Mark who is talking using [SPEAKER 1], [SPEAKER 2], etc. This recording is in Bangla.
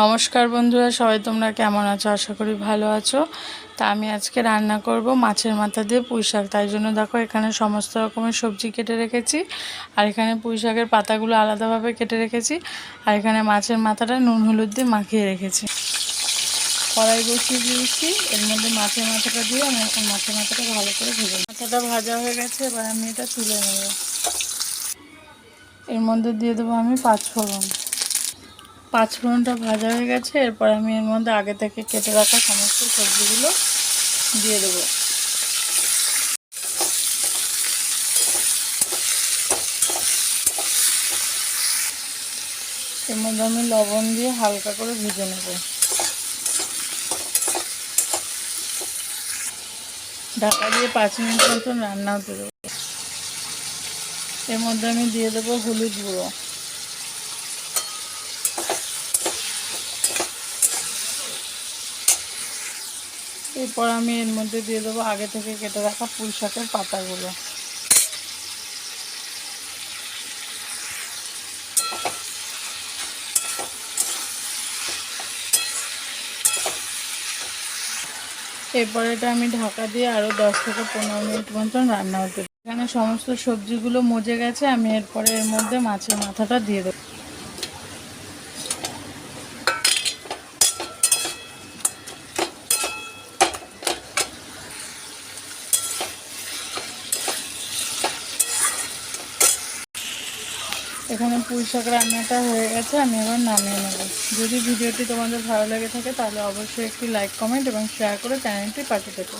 [SPEAKER 1] নমস্কার বন্ধুরা, সবাই তোমরা কেমন আছো? আশা করি ভালো আছো। তা আমি আজকে রান্না করব মাছের মাথা দিয়ে পুঁই শাক। তাই জন্য দেখো, এখানে সমস্ত রকমের সবজি কেটে রেখেছি। আর এখানে পুঁই শাকের পাতাগুলো আলাদাভাবে কেটে রেখেছি। আর এখানে মাছের মাথাটা নুন হলুদ দিয়ে মাখিয়ে রেখেছি। কড়াই বসিয়ে দিয়েছি। এর মধ্যে মাছের মাথাটা দিয়ে আমি এখন মাছের মাথাটা ভালো করে ভেজে মাথাটা ভাজা হয়ে গেছে, এবার আমি এটা তুলে নেব। এর মধ্যে দিয়ে দেবো আমি পাঁচ ফোড়ন। পাঁচ ফোড়নটা ভাজা হয়ে গেছে, এরপর আমি এর মধ্যে আগে থেকে কেটে রাখা সমস্ত সবজিগুলো দিয়ে দেবো। এর মধ্যে আমি লবণ দিয়ে হালকা করে ভেজে নেব। ঢাকা দিয়ে পাঁচ মিনিট মতন রান্না হতে দেবো। এর মধ্যে আমি দিয়ে দেবো হলুদ গুঁড়ো। এরপর আমি এর মধ্যে দিয়ে দেবো আগে থেকে কেটে রাখা পুঁই শাকের পাতাগুলো এরপর এটা আমি ঢাকা দিয়ে আরও দশ থেকে পনেরো মিনিট মতন রান্না হতে। এখানে সমস্ত সবজিগুলো মজে গেছে, আমি এরপরে এর মধ্যে মাছের মাথাটা দিয়ে দেবো এখানে পুঁই শাক রান্নাটা হয়ে গেছে, আমি এবার নামিয়ে নেব। যদি ভিডিওটি তোমাদের ভালো লেগে থাকে, তাহলে অবশ্যই একটি লাইক কমেন্ট এবং শেয়ার করে চ্যানেলটি পাঠিয়ে দেবো